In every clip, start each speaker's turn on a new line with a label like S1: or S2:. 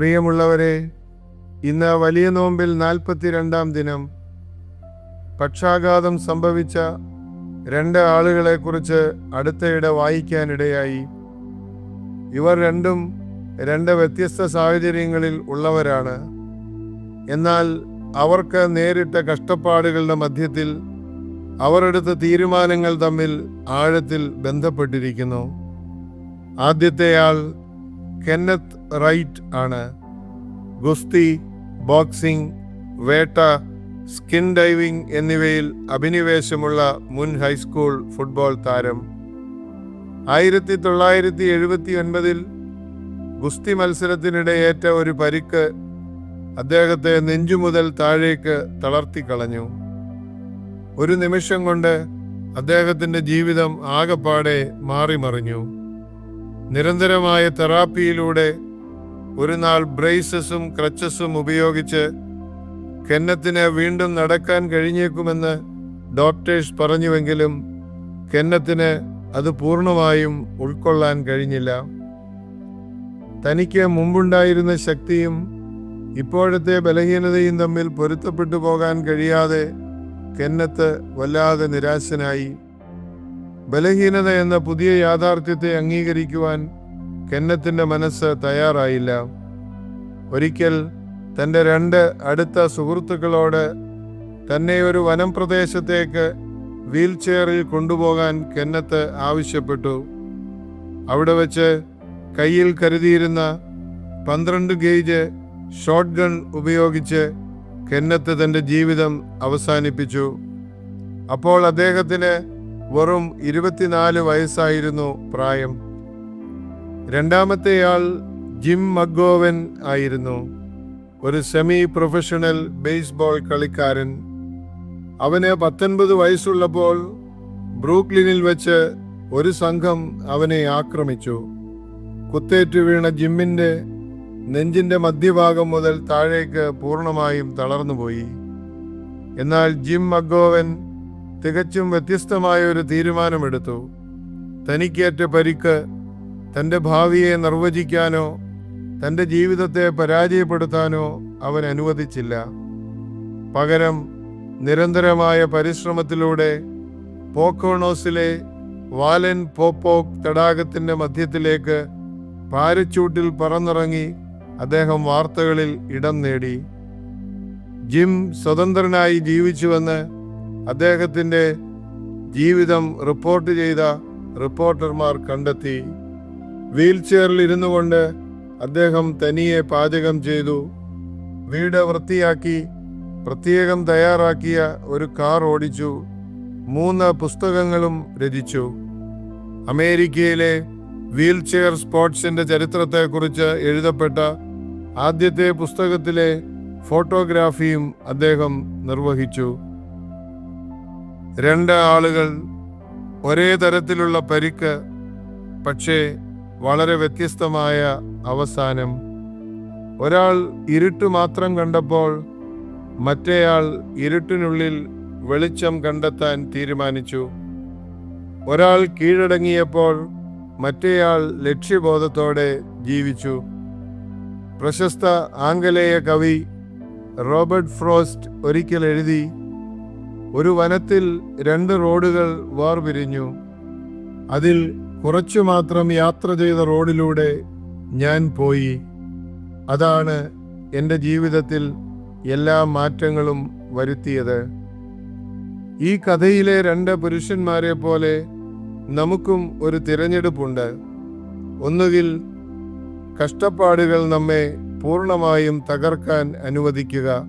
S1: പ്രിയമുള്ളവരെ ഇന്ന് വലിയ നോമ്പിൽ നാൽപ്പത്തിരണ്ടാം ദിനം. പക്ഷാഘാതം സംഭവിച്ച രണ്ട് ആളുകളെക്കുറിച്ച് അടുത്തയിടെ വായിക്കാനിടയായി. ഇവർ രണ്ടും രണ്ട് വ്യത്യസ്ത സാഹചര്യങ്ങളിൽ ഉള്ളവരാണ്. എന്നാൽ അവർക്ക് നേരിട്ട കഷ്ടപ്പാടുകളുടെ മധ്യത്തിൽ അവരെടുത്ത തീരുമാനങ്ങൾ തമ്മിൽ ആഴത്തിൽ ബന്ധപ്പെട്ടിരിക്കുന്നു. ആദ്യത്തെയാൾ കെന്നത്ത് റൈറ്റ് ആണ്. ഗുസ്തി ബോക്സിംഗ് വേട്ട സ്കിൻ ഡൈവിംഗ് എന്നിവയിൽ അഭിനിവേശമുള്ള മുൻ ഹൈസ്കൂൾ ഫുട്ബോൾ താരം. ആയിരത്തി തൊള്ളായിരത്തി എഴുപത്തി ഒൻപതിൽ ഗുസ്തി മത്സരത്തിനിടെ ഏറ്റ ഒരു പരിക്ക് അദ്ദേഹത്തെ നെഞ്ചു മുതൽ താഴേക്ക് തളർത്തിക്കളഞ്ഞു ഒരു നിമിഷം കൊണ്ട് അദ്ദേഹത്തിന്റെ ജീവിതം ആകപ്പാടെ മാറിമറിഞ്ഞു. നിരന്തരമായ തെറാപ്പിയിലൂടെ ഒരു നാൾ ബ്രേസസും ക്രച്ചസും ഉപയോഗിച്ച് കെന്നത്തിന് വീണ്ടും നടക്കാൻ കഴിഞ്ഞേക്കുമെന്ന് ഡോക്ടേഴ്സ് പറഞ്ഞുവെങ്കിലും കെന്നത്തിന് അത് പൂർണമായും ഉൾക്കൊള്ളാൻ കഴിഞ്ഞില്ല. തനിക്ക് മുമ്പുണ്ടായിരുന്ന ശക്തിയും ഇപ്പോഴത്തെ ബലഹീനതയും തമ്മിൽ പൊരുത്തപ്പെട്ടു പോകാൻ കഴിയാതെ കെന്നത്ത് വല്ലാതെ നിരാശനായി. ബലഹീനത എന്ന പുതിയ യാഥാർത്ഥ്യത്തെ അംഗീകരിക്കുവാൻ കെന്നത്തിന്റെ മനസ്സ് തയ്യാറായില്ല. ഒരിക്കൽ തന്റെ രണ്ട് അടുത്ത സുഹൃത്തുക്കളോട് തന്നെ ഒരു വനം പ്രദേശത്തേക്ക് വീൽ ചെയറിൽ കൊണ്ടുപോകാൻ കെന്നത്ത് ആവശ്യപ്പെട്ടു. അവിടെ വെച്ച് കയ്യിൽ കരുതിയിരുന്ന പന്ത്രണ്ട് ഗേജ് ഷോട്ട് ഗൺ ഉപയോഗിച്ച് കെന്നത്ത് തന്റെ ജീവിതം അവസാനിപ്പിച്ചു. അപ്പോൾ അദ്ദേഹത്തിന് വെറും ഇരുപത്തിനാല് വയസ്സായിരുന്നു പ്രായം. രണ്ടാമത്തെയാൾ ജിം മഗോവൻ ആയിരുന്നു. ഒരു സെമി പ്രൊഫഷണൽ ബേസ്ബോൾ കളിക്കാരൻ. അവന് പത്തൊൻപത് വയസ്സുള്ളപ്പോൾ ബ്രൂക്ലിനിൽ വെച്ച് ഒരു സംഘം അവനെ ആക്രമിച്ചു. കുത്തേറ്റു വീണ ജിമ്മിന്റെ നെഞ്ചിന്റെ മധ്യഭാഗം മുതൽ താഴേക്ക് പൂർണമായും തളർന്നുപോയി. എന്നാൽ ജിം മഗോവൻ തികച്ചും വ്യത്യസ്തമായ ഒരു തീരുമാനമെടുത്തു. തനിക്കേറ്റ പരിക്ക് തന്റെ ഭാവിയെ നിർവചിക്കാനോ തന്റെ ജീവിതത്തെ പരാജയപ്പെടുത്താനോ അവൻ അനുവദിച്ചില്ല. പകരം നിരന്തരമായ പരിശ്രമത്തിലൂടെ പോക്കോണോസിലെ വാലൻ പോപ്പോക് തടാകത്തിന്റെ മധ്യത്തിലേക്ക് പാരച്ചൂട്ടിൽ പറന്നിറങ്ങി അദ്ദേഹം വാർത്തകളിൽ ഇടം നേടി. ജിം സ്വതന്ത്രനായി ജീവിച്ചുവെന്ന് അദ്ദേഹത്തിന്റെ ജീവിതം റിപ്പോർട്ട് ചെയ്ത റിപ്പോർട്ടർമാർ കണ്ടെത്തി. വീൽ ചെയറിൽ ഇരുന്നു കൊണ്ട് അദ്ദേഹം തനിയെ പാചകം ചെയ്തു. വീട് വൃത്തിയാക്കി പ്രത്യേകം തയ്യാറാക്കിയ ഒരു കാർ ഓടിച്ചു. മൂന്ന് പുസ്തകങ്ങളും രചിച്ചു. അമേരിക്കയിലെ വീൽ ചെയർ സ്പോർട്സിന്റെ ചരിത്രത്തെക്കുറിച്ച് എഴുതപ്പെട്ട ആദ്യത്തെ പുസ്തകത്തിലെ ഫോട്ടോഗ്രാഫിയും അദ്ദേഹം നിർവഹിച്ചു. രണ്ട് ആളുകൾ ഒരേ തരത്തിലുള്ള പരിക്ക് പക്ഷേ വളരെ വ്യത്യസ്തമായ അവസാനം. ഒരാൾ ഇരുട്ട് മാത്രം കണ്ടപ്പോൾ മറ്റേയാൾ ഇരുട്ടിനുള്ളിൽ വെളിച്ചം കണ്ടെത്താൻ തീരുമാനിച്ചു. ഒരാൾ കീഴടങ്ങിയപ്പോൾ മറ്റേയാൾ ലക്ഷ്യബോധത്തോടെ ജീവിച്ചു. പ്രശസ്ത ആംഗലേയ കവി റോബർട്ട് ഫ്രോസ്റ്റ് ഒരിക്കൽ എഴുതി ഒരു വനത്തിൽ രണ്ട് റോഡുകൾ വേർപിരിഞ്ഞു. അതിൽ കുറച്ചു മാത്രം യാത്ര ചെയ്ത റോഡിലൂടെ ഞാൻ പോയി. അതാണ് എന്റെ ജീവിതത്തിൽ എല്ലാ മാറ്റങ്ങളും വരുത്തിയത്. ഈ കഥയിലെ രണ്ട് പുരുഷന്മാരെ പോലെ നമുക്കും ഒരു തിരഞ്ഞെടുപ്പുണ്ട്. ഒന്നുകിൽ കഷ്ടപ്പാടുകൾ നമ്മെ പൂർണമായും തകർക്കാൻ അനുവദിക്കുക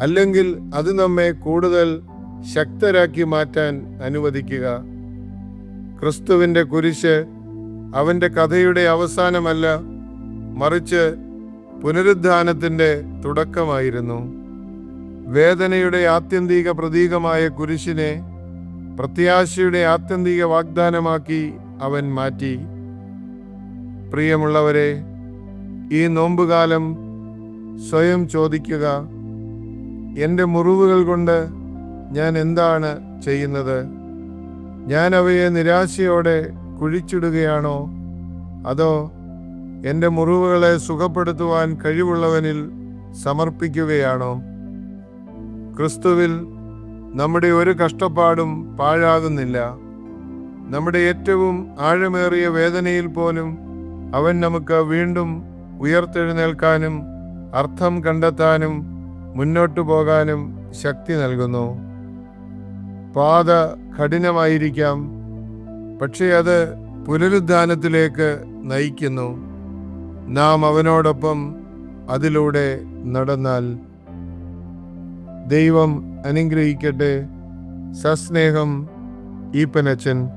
S1: അല്ലെങ്കിൽ അത് നമ്മെ കൂടുതൽ ശക്തരാക്കി മാറ്റാൻ അനുവദിക്കുക. ക്രിസ്തുവിന്റെ കുരിശ് അവന്റെ കഥയുടെ അവസാനമല്ല മറിച്ച് പുനരുദ്ധാനത്തിന്റെ തുടക്കമായിരുന്നു. വേദനയുടെ ആത്യന്തിക പ്രതീകമായ കുരിശിനെ പ്രത്യാശയുടെ ആത്യന്തിക വാഗ്ദാനമാക്കി അവൻ മാറ്റി. പ്രിയമുള്ളവരെ ഈ നോമ്പുകാലം സ്വയം ചോദിക്കുക എന്റെ മുറിവുകൾ കൊണ്ട് ഞാൻ എന്താണ് ചെയ്യുന്നത്? ഞാൻ അവയെ നിരാശയോടെ കുഴിച്ചിടുകയാണോ? അതോ എന്റെ മുറിവുകളെ സുഖപ്പെടുത്തുവാൻ കഴിവുള്ളവനിൽ സമർപ്പിക്കുകയാണോ? ക്രിസ്തുവിൽ നമ്മുടെ ഒരു കഷ്ടപ്പാടും പാഴാകുന്നില്ല. നമ്മുടെ ഏറ്റവും ആഴമേറിയ വേദനയിൽ പോലും അവൻ നമുക്ക് വീണ്ടും ഉയർത്തെഴുന്നേൽക്കാനും അർത്ഥം കണ്ടെത്താനും മുന്നോട്ടു പോകാനും ശക്തി നൽകുന്നു. പാത കഠിനമായിരിക്കാം. പക്ഷേ അത് പുനരുദ്ധാനത്തിലേക്ക് നയിക്കുന്നു. നാം അവനോടൊപ്പം അതിലൂടെ നടന്നാൽ ദൈവം അനുഗ്രഹിക്കട്ടെ. സസ്നേഹം ഈപ്പനച്ചൻ.